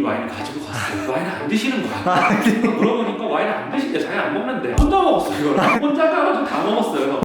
이 와인을 가지고 갔어요. 와인을 안 드시는 거야. 물어보니까 와인을 안 드신대. 자기 안 먹는데. 혼자 먹었어 이걸. 혼자 가가지고 다 먹었어요.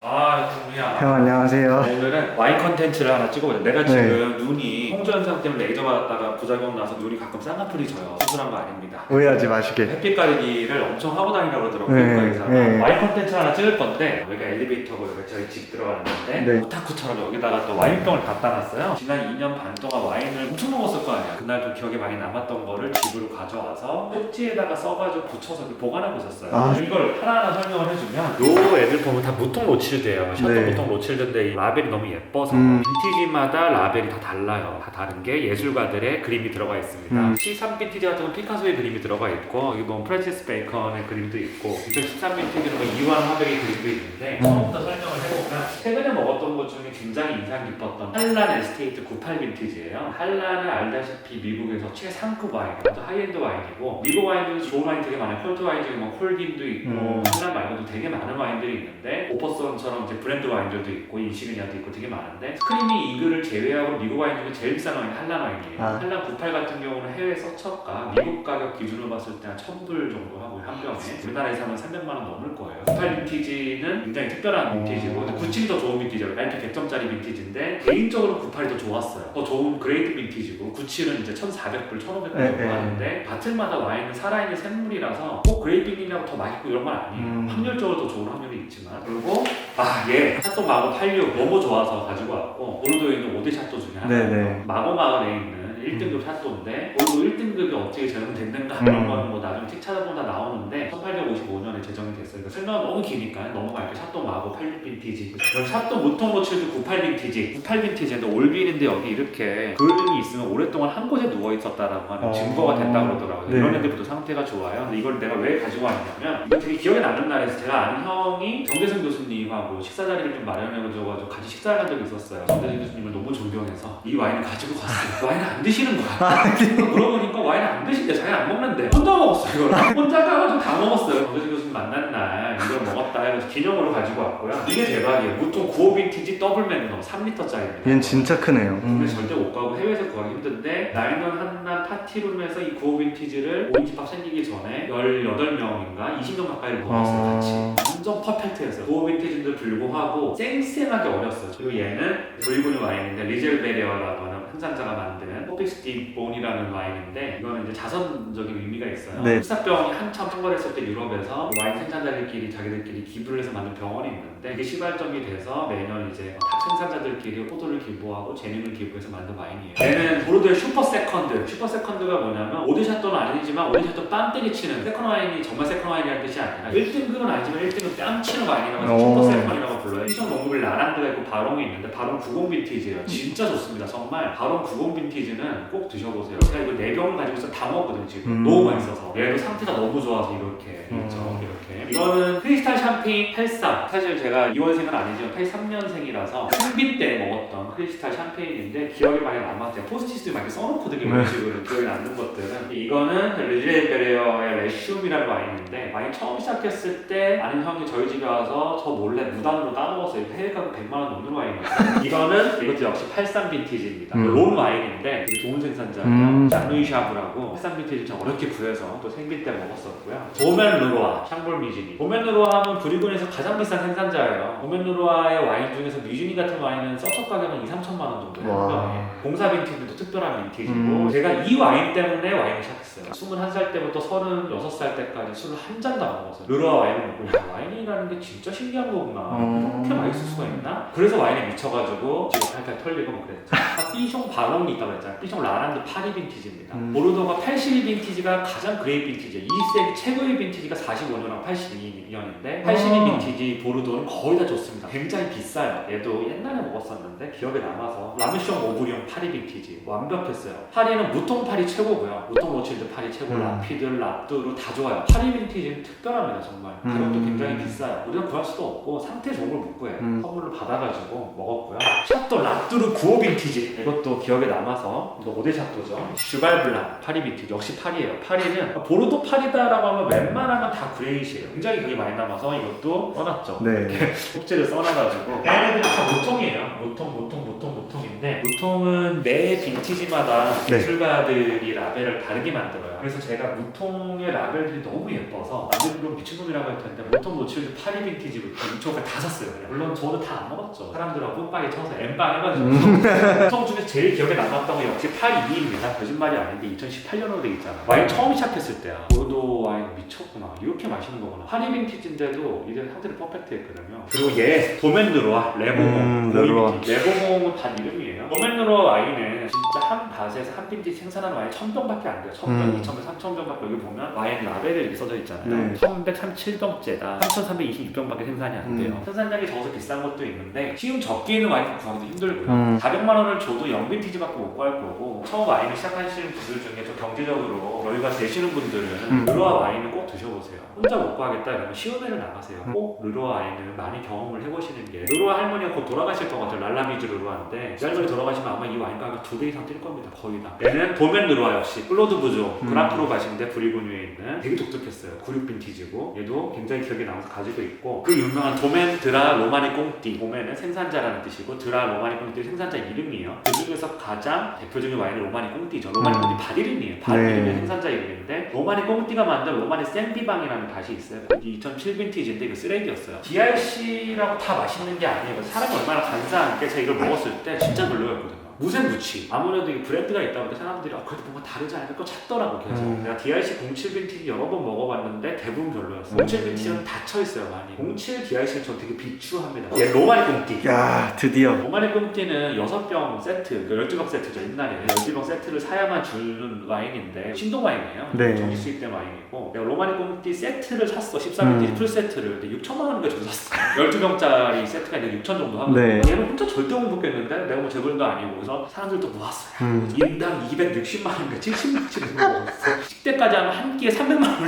아, 동미야. 형 안녕하세요. 오늘은 와인 컨텐츠를 하나 찍어보자. 내가 네. 지금 눈이 홍조 현상 때문에 레이저 받았다가 부작용 나서 눈이 가끔 쌍꺼풀이 져요. 수술한 거 아닙니다. 오해하지 마시게. 햇빛 가리기를 엄청 하고 다니라고 그러더라고요. 네, 의사가. 네. 와인 컨텐츠 하나 찍을 건데 여기가 엘리베이터고 여기 저희 집 들어가는데 네. 오타쿠처럼 여기다가 또 와인병을 갖다 놨어요. 지난 2년 반 동안 와인을 엄청 먹었을 거 아니야. 그날 좀 기억에 많이 남았던 거를 집으로 가져와서 꼭지에다가 써가지고 붙여서 이렇게 보관하고 있었어요. 아. 이걸 하나하나 설명을 해주면 요 애들 보면 다 무통 로칠드예요. 셔터 네. 무통 로칠드인데 이 라벨이 너무 예뻐서 음. 빈티지마다 라벨이 다 달라요. 다 다른 게 예술가들의 그림이 들어가 있습니다. 음. 13 빈티지 같은 건 피카소의 그림이 들어가 있고 보면 프란시스 베이컨의 그림도 있고 2013 빈티지는 뭐 이완 화백의 그림도 있는데 음. 처음부터 설명을 해보면 최근에 먹었던 것 중에 굉장히 인상 깊었던 한란 에스테이트 98 빈티지예요. 한란은 알다시피 미국에서 최상급 와인, 아주 하이엔드 와인이고 미국 와인 중에 좋은 와인 되게 많아요. 콜드 와인 중에 뭐 콜빈도 있고 음. 한란 말고도 되게 많은 와인들이 있는데 오퍼슨처럼 이제 브랜드 와인들도 있고 인시그니아도 있고 되게 많은데 스크리미 이글을 제외하고 미국 와인 중에 제일 비싼 와인이 한란 와인이에요. 아. 한란 98 같은 경우는 해외 서척가 미국 가격 기준으로 봤을 때 한 1000불 정도 하고 한 병에 우리나라에서 하면 300만 원 넘을 거예요. 98 빈티지는 굉장히 특별한 빈티지고 근데 97이 더 좋은 빈티지예요. LP 100점짜리 빈티지인데 개인적으로 98이 더 좋았어요. 더 좋은 그레이트 빈티지고 97은 이제 1,400불, 1,500불 네, 정도 네. 하는데 바틀마다 와인은 살아있는 샘물이라서 꼭 그레이트빈이라고 더 맛있고 이런 건 아니에요. 음. 확률적으로 더 좋은 확률이 있지만 그리고 아얘 샤또 마고 86 너무 좋아서 가지고 왔고 오르도에 있는 5대 샤또 중에 하나예요. 네네. 마고 마을에 있는 1등급 샤또인데 오르도 1등급이 어떻게 제정됐는가 음. 이런 거는 뭐 나중에 책 찾아보면 다 나오는데 1855년에 제정이 됐어요. 그러니까 설명은 너무 기니까 넘어갈게요. 샤또 마고 86 빈티지 그럼 샤또 무통 로칠드 98 빈티지 98 빈티지인데 올빈인데 여기 이렇게 그림이 있으면 오랫동안 한 곳에 누워 있었다라고 하는 어. 증거가 됐다 그러더라고요. 네. 이런 애들부터 상태가 좋아요. 근데 이걸 내가 왜 가지고 왔냐면 이거 되게 기억에 남는 날에서 제가 아는 형이 정대승 교수님하고 식사 자리를 좀 마련해가지고 같이 식사를 한 적이 있었어요. 정대승 교수님을 너무 존경해서 이 와인을 가지고 갔어요. 와인을 안 드시 는 거야. 물어보니까 와인을 안 드신대. 자기 안 먹는데 혼자 먹었어 이걸. 혼자 가가지고 다 먹었어요. 정대승 교수님 만난 날 이걸 먹었다 해서 기념으로 가지고 왔고요. 이게 대박이에요. 무통 95 빈티지 더블 매그넘 3리터짜리입니다. 얘는 진짜 크네요. 근데 음. 절대 못 가고 해외에서 구하기 힘든데 라이넌 한남 파티룸에서 이 구호 빈티지를 5인집합 생기기 전에 18명인가 20명 가까이를 먹었어요 어. 같이 완전 퍼펙트였어요 구호 빈티지인데 불구하고 쌩쌩하게 어렸어요 그리고 얘는 브리브뉴 와인인데 리젤베리어라고 하는 한산자가 만든 포픽스티 본이라는 와인인데 이거는 이제 자선적인 의미가 있어요 네. 흑사병이 한참 통과했을 때 유럽에서 와인 생산자들끼리 자기들끼리 기부를 해서 만든 병원이 있는데 이게 시발점이 돼서 매년 이제 탑 생산자들끼리 포도를 기부하고 재능을 기부해서 만든 와인이에요. 얘는 보르도의 슈퍼 세컨드. 슈퍼 세컨드가 뭐냐면 오드샷도는 아니지만 오드샷도 뺨 때리치는 세컨 와인이 정말 세컨 와인이라는 뜻이 아니라 1등급은 아니지만 1등급 뺨 치는 와인이라고 해서 슈퍼 오. 세컨이라고 불러요. 피션 농구빌 라란드가 있고 바롱이 있는데 바롱 90 빈티지예요. 진짜 좋습니다. 정말 바롱 90 빈티지는 꼭 드셔보세요. 제가 이거 4병을 가지고 있어 다 먹거든요 지금. 음. 너무 맛있어서. 얘도 상태가 너무 좋아서 이렇게 음. 이렇게. 이거는 크리스탈 샴페인 83. 사실 제가 2월생은 아니지만 83년생이라서 생비 때 먹었던 크리스탈 샴페인인데 기억에 많이 남았어요. 포스트잇을 막 이렇게 써놓거든요. 이런 네. 식으로 기억에 남는 것들은. 이거는 르지에베레어의 레슘이라는 와인인데 와인 처음 시작했을 때 아는 형이 저희 집에 와서 저 몰래 무단으로 따먹었어요. 해외 가격 100만 원 넘는 와인이었어요. 이거는 이것도 역시 83 빈티지입니다. 음. 론 와인인데 좋은 생산자예요. 음. 장루이 샤브라고 83 빈티지 좀 어렵게 구해서 또 생비 때 먹었었고요. 보멘 르로아, 샹볼 미지 르로아 하면 브리그에서 가장 비싼 생산자예요. 보멘 르로아의 와인 중에서 미주니 같은 와인은 서적 가격은 2, 3천만 원 정도예요. 한 와. 병에. 공사 빈티지도 특별한 빈티지고 음. 제가 이 와인 때문에 와인을 시작했어요. 21살 때부터 36살 때까지 술을 한 잔도 안 먹었어요. 르로아 와인을 먹고 야, 와인이라는 게 진짜 신기한 거구나. 어. 이렇게 맛있을 수가 있나? 그래서 와인에 미쳐가지고 지금 팔팔 털리고 뭐 그랬죠. 아, 삐숑 바롱이 있다고 했잖아요. 삐숑 라란드 파리 빈티지입니다. 음. 보르도가 82 빈티지가 가장 그레이 빈티지. 20세기 최고의 빈티지가 45년하고 82년인데 82 아. 빈티지 보르도는 거의 다 좋습니다. 굉장히 비싸요. 얘도 옛날에 먹었었는데 기억에 남아서 라뮤숑 오브리옹 파리 빈티지 완벽했어요. 파리는 무통 파리 최고고요. 무통 로칠드 파리 최고, 음. 라피드, 라뚜루 다 좋아요. 파리 빈티지는 특별합니다 정말. 가격도 음. 굉장히 비싸요. 우리가 구할 수도 없고 상태 좋은 걸 못 구해요. 음. 선물로 받아가지고 먹었고요. 샤또 라뚜르 구오 빈티지 이것도 기억에 남아서 이거 5대 샤또죠. 슈발블랑 파리 빈티지 역시 파리예요. 파리는 보르도 파리다라고 하면 웬만하면 다 그레이시예요. 굉장히 기억이 많이 남아서 이것도 써놨죠. 네. 속지를 써놔가지고 얘네들이 다 무통이에요. 무통, 무통, 무통, 무통인데 무통은 매 빈티지마다 네. 예술가들이 라벨을 다르게 만들어요. 그래서 제가 무통의 라벨들이 너무 예뻐서 남들 물론 미친놈이라고 할 텐데 무통 노출즈 파리 빈티지부터 이쪽을 다 샀어요. 그냥. 물론 저도 다안 먹었죠. 사람들하고 뿜빠이 쳐서 엠빵 해가지고 무통 중에 제일 기억에 남았던 건 역시 82입니다. 거짓말이 아닌데 2018년으로 돼 있잖아. 와인 처음 시작했을 때야. 보르도 와인 미쳤구나. 이렇게 마시는 거구나. 파리 빈티지인데도 이게 상태를 퍼펙트했거든요. 그리고 얘 도멘느로와 레보몽. 음. 레보몽은 반 이름이에요. 도멘느로와 와인은 진짜 한 밭에서 한 빈티지 생산하는 와인 1000병밖에 안 돼요. 1000병, 음. 2000병, 3000병 밖에 여기 보면 와인 라벨에 이렇게 써져 있잖아요. 네. 1137병째다. 3326병밖에 생산이 안 돼요. 음. 생산량이 적어서 비싼 것도 있는데 시음 적게 있는 와인 구하기도 힘들고요. 음. 400만 원을 줘도 영빈티지밖에 못 구할 거고 처음 와인을 시작하시는 분들 중에 좀 경제적으로 여유가 되시는 분들은 음. 르로아 와인을 꼭 드셔보세요. 혼자 못 구하겠다 이러면 시음회를 나가세요. 음. 꼭 르로아 와인을 많이 경험을 해보시는 게 르로아 할머니가 곧 돌아가실 것 같아요. 랄라미즈 르로아인데 이 할머니 돌아가시면 아마 이 와인 가격 두배 이상 뛸 겁니다. 거의 다. 얘는 도멘 르로아 역시 클로드 부조 음. 그라프로 가신데 브리고뉴에 있는 되게 독특했어요. 96 빈티지고 얘도 굉장히 기억에 남아서 가지고 있고 그 유명한 도멘 드라 로마니 꽁띠 도멘은 생산자라는 뜻이고 드라 로마니 꽁띠 생산자 이름이에요. 그 중에서 가장 대표적인 와인은 로마니 꽁띠죠. 로마니 음. 꽁띠 밭 이름이에요. 밭 네. 생산자 이름인데 로마니 꽁띠가 만든 로마니 생비방이라는 밭이 있어요. 이게 2007 빈티지인데 이거 쓰레기였어요. DRC라고 다 맛있는 게 아니에요. 사람이 얼마나 간사한 게 제가 이걸 먹었을 때 진짜 별로였거든요. 무생무치. 아무래도 이게 브랜드가 있다 보니까 사람들이 아, 그래도 뭔가 다르지 않을까 찾더라고 계속. 음. 내가 DRC 07 빈티지 여러 번 먹어봤는데 대부분 별로였어. 음. 07 빈티지는 닫혀 있어요 많이. 07 DRC는 저 되게 비추합니다. 얘 로마니 꽁띠. 야 드디어. 로마니 꽁띠는 6병 세트, 12병 세트죠 옛날에 12병 세트를 사야만 주는 와인인데 신동 와인이에요 네. 정기 수입된 와인이고 내가 로마니 꽁띠 세트를 샀어 14병 음. 풀 세트를 근데 6천만 원인가 주고 샀어 12병짜리 세트가 있는데 6천 정도 하거든 네. 얘는 혼자 절대 못 먹겠는데 내가 뭐 재벌도 아니고 그래서 사람들도 모았어요 음. 인당 260만 원인가 70만원치 먹었어 식대까지 하면 한 끼에 300만 원을 먹는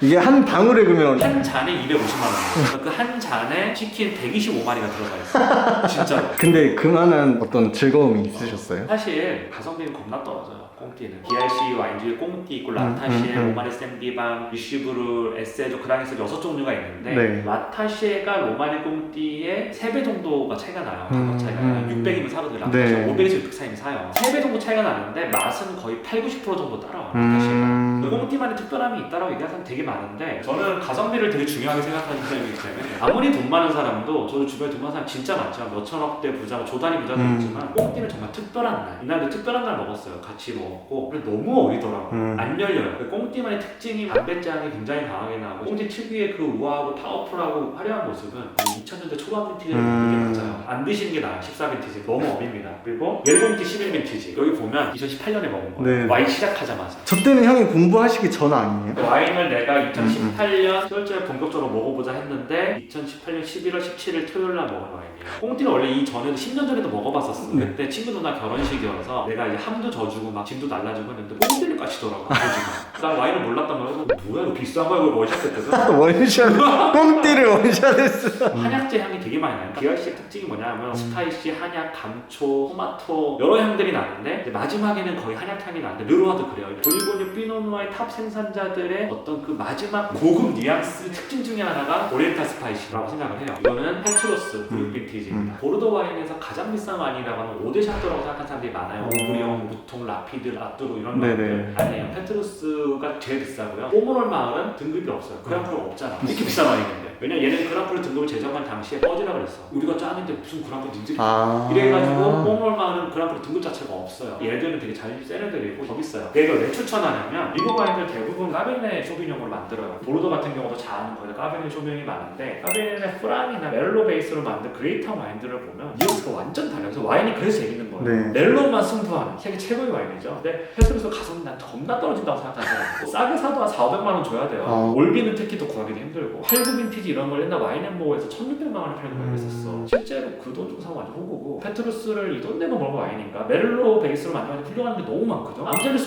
이게 한 방울에 그러면 한 잔에 250만 원. 그한 잔에 치킨 125마리가 들어가 있어. 진짜로. 근데 그만한 어떤 즐거움이 있으셨어요? 사실 가성비는 겁나 떨어져요. 꽁띠는 와인 중에 꽁띠 있고 라타시에, 음, 음. 로마네 샌디방, 유시브르, 에세조, 그랑에서 여섯 종류가 있는데 네. 라타시에가 로마네 꽁띠의 3배 정도가 차이가 나요. 가격 음, 차이가. 음. 600이면 사거든요. 라타시 네. 500에서 600 사이면 사요. 3배 정도 차이가 나는데 맛은 거의 8, 90% 정도 따라와요. 라타시가. 음. 그 꽁띠만의 특별함이 있다고 얘기하는 사람 되게 많은데 저는 가성비를 되게 중요하게 생각하는 사람이기 때문에 아무리 돈 많은 사람도 저도 주변에 돈 많은 사람 진짜 많지만 몇천억대 부자, 뭐 조단위 부자도 음. 있지만 꽁띠는 정말 특별한 날. 이날도 특별한 날 먹었어요. 같이 먹었고. 근데 너무 어리더라고요. 음. 안 열려요. 그 꽁띠만의 특징이 담배장이 굉장히 강하게 나고 꽁띠 특유의 그 우아하고 파워풀하고 화려한 모습은 2000년대 초반 빈티지를 먹는 게 음. 맞아요. 안 드시는 게 나아요. 14 빈티지. 너무 어립니다. 그리고 옐봉띠 11 빈티지. 여기 보면 2018년에 먹은 거예요. 네. 와인 시작하자마자. 저 때는 형이 공부 하시기 전 아니에요? 와인을 내가 2018년 10월달에 본격적으로 먹어보자 했는데 2018년 11월 17일 토요일 날 먹은 와인이에요. 꽁띠는 원래 이 전에도 10년 전에도 먹어봤었어. 네. 그때 친구 누나 결혼식이어서 내가 이제 함도 져주고 막 짐도 날라주고 했는데 꽁띠를 까시더라고. 아버지가. 난 와인을 몰랐단 말이야. 뭐야 이거 비싼 거야 이거 뭐 시작했거든. 원샷 꽁띠를 원샷했어. 한약재 향이 되게 많이 나요. DRC의 특징이 뭐냐면 음. 스파이시, 한약, 감초, 토마토 여러 향들이 나는데 이제 마지막에는 거의 한약 향이 나는데 르로아도 그래요. 볼리고뉴 피노누아의 탑 생산자들의 어떤 그 마지막 고급 뉘앙스 특징 중에 하나가 오리엔탈 스파이시라고 생각을 해요. 이거는 페트로스 음. 96 빈티지입니다. 보르도 와인에서 가장 비싼 와인이라고 하면 오데 샤토라고 생각하는 사람들이 많아요. 어. 오브리옹, 무통, 라피드, 라뚜루 이런 네네. 와인들 아니에요. 페트로스 가 제일 비싸고요. 오모롤 마을은 등급이 없어요. 그랑프가 없잖아. 이렇게 비싼 와인인데. 왜냐 얘는 그랑프를 등급을 제정한 당시에 꺼지라 그랬어. 우리가 짜는데 무슨 그랑프 니들이 아. 이래가지고 뽕롤마는 그랑프로 등급 자체가 없어요. 얘들은 되게 잘센 애들이고 더 비싸요. 내가 왜 추천하냐면 미국 와인들 대부분 까베네 쇼비뇽으로 만들어요. 보르도 같은 경우도 잘 아는 거예요. 까베네 쇼비뇽이 많은데 까베네 프랑이나 멜로 베이스로 만든 그레이트한 와인들을 보면 뉘앙스가 완전 달라요. 그래서 와인이 그래서 재밌는 거예요. 네. 멜로만 승부하는 세계 최고의 와인이죠. 근데 페트로스 가성비 난 겁나 떨어진다고 생각하는 사람 싸게 사도 한 4, 500만 원 줘야 돼요. 어. 올비는 특히 더 구하기도 힘들고 89 빈티 지 이런 걸 옛날 와인앤모어에서 1600만 원에 팔고 음. 그랬었어. 실제로 그 돈 주고 사면 완전 호구고 페트루스를 이 돈 내고 먹은 와인인가 멜로 베이스로 만들면 훌륭한 게 너무 많거든.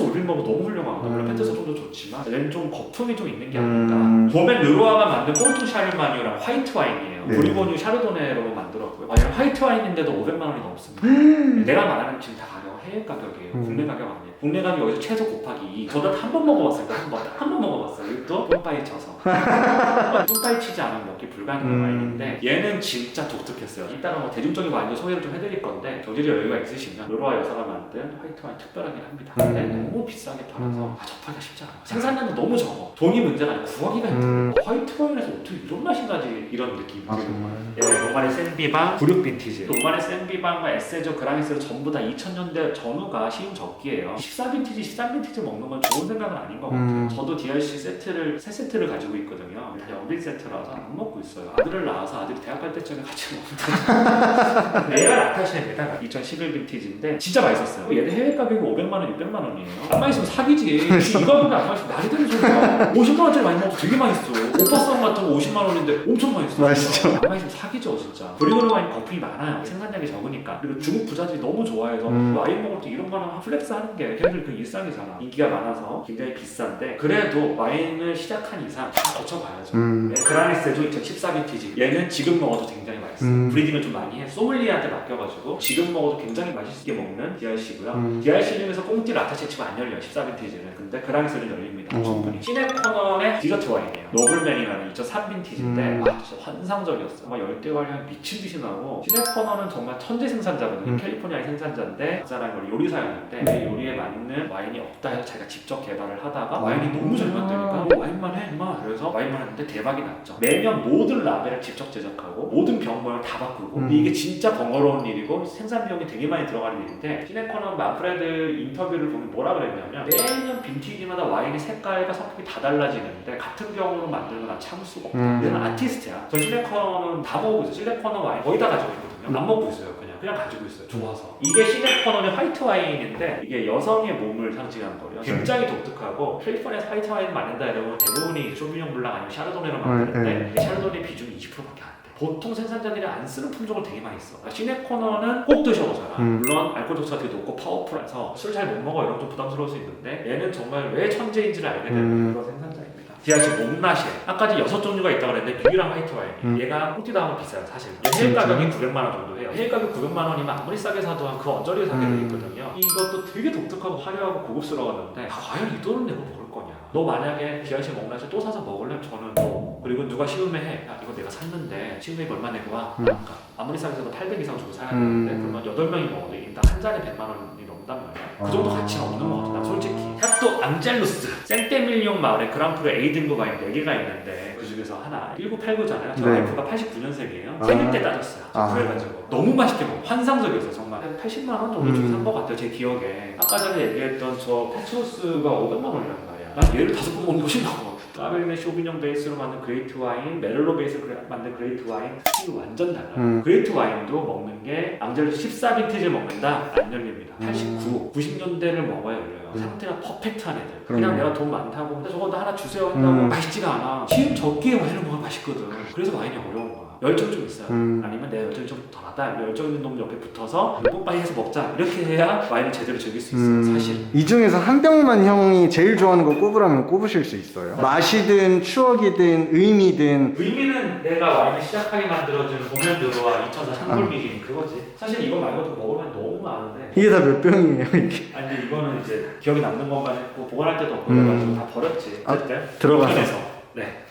올빈 먹어 너무 훌륭하거든. 물론 음. 페트루스 좀더 좋지만 얘는 좀 거품이 좀 있는 게 아닐까. 음. 도멘 르로아가 만든 꽁투 샤르마니오랑 화이트 와인이에요. 네. 브리고뉴 샤르도네로 만들었고요. 아, 얘는 화이트 와인인데도 500만 원이 넘습니다. 내가 말하는 지금 다 가격 해외 가격이에요. 음. 국내 가격 아니에요. 국내 가격 여기서 최소 곱하기 2. 저도 한번 먹어봤어요. 한 번. 한 번 먹어봤어요. 이것도 뿜빠이 쳐서. 뿜빠이 치지 않으면 먹기 불가능한 음. 와인인데 얘는 진짜 독특했어요. 이따가 뭐 대중적인 와인도 소개를 좀 해드릴 건데 경제적 여유가 있으시면 로로와 여사가 만든 화이트 와인 특별하긴 합니다. 근데 음. 너무 비싸게 팔아서 음. 아, 접하기가 쉽지 않아요. 생산량도 너무 적어. 돈이 문제가 아니고 구하기가 힘들어요. 음. 화이트 와인에서 어떻게 이런 맛이 나지 이런 느낌이 아. 정말. 예, 노만의 센비방 96 빈티지 노만의 센비방과 에세저 그라니스를 전부 다 2000년대 전후가 시음 적기예요 14 빈티지 13 빈티지 먹는 건 좋은 생각은 아닌 것 같아요. 음. 저도 DRC 세트를 세 세트를 가지고 있거든요. 다 연bil 세트라서 안 먹고 있어요. 아들을 낳아서 아들이 대학 갈 때쯤에 같이 먹는다 얘가 라타시입니다. 2011 빈티지인데 진짜 맛있었어요. 얘는 해외 가격이 500만 원 600만 원이에요. 안만 있으면 사기지. 이거 하면 안만 있으면 말이 되는 소리야. 50만 원짜리 많이 먹어도 되게 맛있어 오빠쌈 같은 거 50만 원인데 엄청 맛있어 맛있죠. 안만 있으면 사기죠 진짜. 브리그로 와인 거품이 많아요. 생산량이 적으니까. 그리고 중국 부자들이 너무 좋아해서 음. 와인 먹을 때 이런 거는 플렉스 하는 게 걔네들 그 일상이잖아. 인기가 많아서 굉장히 비싼데 그래도 와인을 시작한 이상 다 거쳐봐야죠. 음. 네, 그라니스도 2014 빈티지. 얘는 지금 먹어도 굉장히 맛있어요. 음. 브리딩을 좀 많이 해. 소믈리에한테 맡겨가지고 지금 먹어도 굉장히 맛있게 먹는 DRC고요. 음. DRC 중에서 꽁띠 라타체 치고 안 열려요 14 빈티지는. 근데 그라니스는 열립니다 어. 충분히. 시네코넌의 디저트 와인이에요. 노블맨 이라는 2003 빈티지인데 음. 아 진짜 환상적이었어 열대과일 향 미친 듯이 나고 시네코넌은 정말 천재 생산자거든요. 음. 캘리포니아 생산자인데 그 사람이 요리사였는데 내 요리에 맞는 와인이 없다 해서 자기가 직접 개발을 하다가 와인이 너무 잘 맞다니까. 어, 와인만 해 임마. 그래서 와인만 했는데 대박이 났죠. 매년 모든 라벨을 직접 제작하고 모든 병모를 다 바꾸고 근데 음. 이게 진짜 번거로운 일이고 생산 비용이 되게 많이 들어가는 일인데 시네코넌 마프레드 인터뷰를 보면 뭐라 그랬냐면 매년 빈티지마다 와인의 색깔과 성격이 다 달라지는데 같은 병으로 만난 참을 수가 없다 음. 얘는 아티스트야 저 시네코넌은 다 먹고 있어요 시네코넌 와인 거의 다 가지고 있거든요 안 먹고 있어요 그냥 그냥 가지고 있어요 좋아서 이게 시네코넌의 화이트 와인인데 이게 여성의 몸을 상징하는 거예요 굉장히 독특하고 캘리포니아에서 화이트 와인 만든다 이러면 대부분이 쇼비뇽 블랑 아니면 샤르도네로 만드는데 네, 이게 샤르도네 비중이 20%밖에 안 돼. 보통 생산자들이 안 쓰는 품종을 되게 많이 써. 그러니까 시네코너는 꼭 드셔보잖아. 음. 물론 알코올 도수가 되게 높고 파워풀해서 술 잘 못 먹어 이런 좀 부담스러울 수 있는데 얘는 정말 왜 천재인지를 알게 되는 음. 그런 생산자 디아시 몽나시 아까 전 여섯 종류가 있다고 그랬는데 유일한 화이트 와인 음. 얘가 하면 비싸요 사실 해외 진짜? 가격이 900만 원 정도 해요 해외 가격 900만 원이면 아무리 싸게 사도 한 그 언저리에 사게 돼 음. 있거든요 이것도 되게 독특하고 화려하고 고급스러웠는데 아, 과연 이 돈을 내고 먹을 거냐 너 만약에 디아시 몽나시 또 사서 먹으려면 저는 너 그리고 누가 시음회 해 야, 이거 내가 샀는데 시음회 얼마 내고 와 음. 아까 아무리 싸게 사도 800 이상 주고 사야 음. 되는데 그러면 8명이 먹어도 인당 한 잔에 100만 원이 넘단 말이야 그 정도 아. 가치가 없는 거 같아 난 솔직히 샤또 앙젤루스 생떼밀리옹 마을에 그랑프르 A등급 와인 4개가 있는데 그 중에서 하나 1989잖아요 저 네. 와이프가 89년생이에요 아. 생일 때 따졌어요 저 아. 구해가지고 너무 맛있게 먹어 환상적이었어요 정말 한 80만 원 정도 주고 음. 산것 같아요 제 기억에 아까 전에 얘기했던 저 페트로스가 500만 원이란 말이야 난 얘를 다섯 번 먹는 것이 나고 까베르네 쇼비뇽 베이스로 만든 그레이트 와인, 메를로 베이스로 만든 그레이트 와인 스킬이 완전 달라요. 음. 그레이트 와인도 먹는 게 앙젤루스 14 빈티지를 먹는다 안 열립니다. 음. 89, 90년대를 먹어야 열려요. 음. 상태가 퍼펙트한 애들. 그냥 내가 돈 많다고 저거 나 하나 주세요 한다고 음. 맛있지가 않아. 시음 적기에 와인을 먹으면 맛있거든. 그래서 와인이 어려운 거야. 열정 좀 있어요. 음. 아니면 내 열정이 좀 덜하다. 열정 있는 놈 옆에 붙어서 뽀빠이 해서 먹자. 이렇게 해야 와인을 제대로 즐길 수 있어요. 음, 사실. 이 중에서 한 병만 형이 제일 좋아하는 거 꼽으라면 꼽으실 수 있어요. 맛이든 추억이든 의미든 의미는 내가 와인을 시작하게 만들어준 공연들과 2004 상골미긴 그거지. 사실 이거 말고도 먹을 만 너무 많은데. 이게 다 몇 병이에요 이게? 아니 근데 이거는 이제 기억에 남는 것만 했고 보관할 데도 없고 음. 그래가지고 다 버렸지. 아, 어쨌든 들어가서. 네.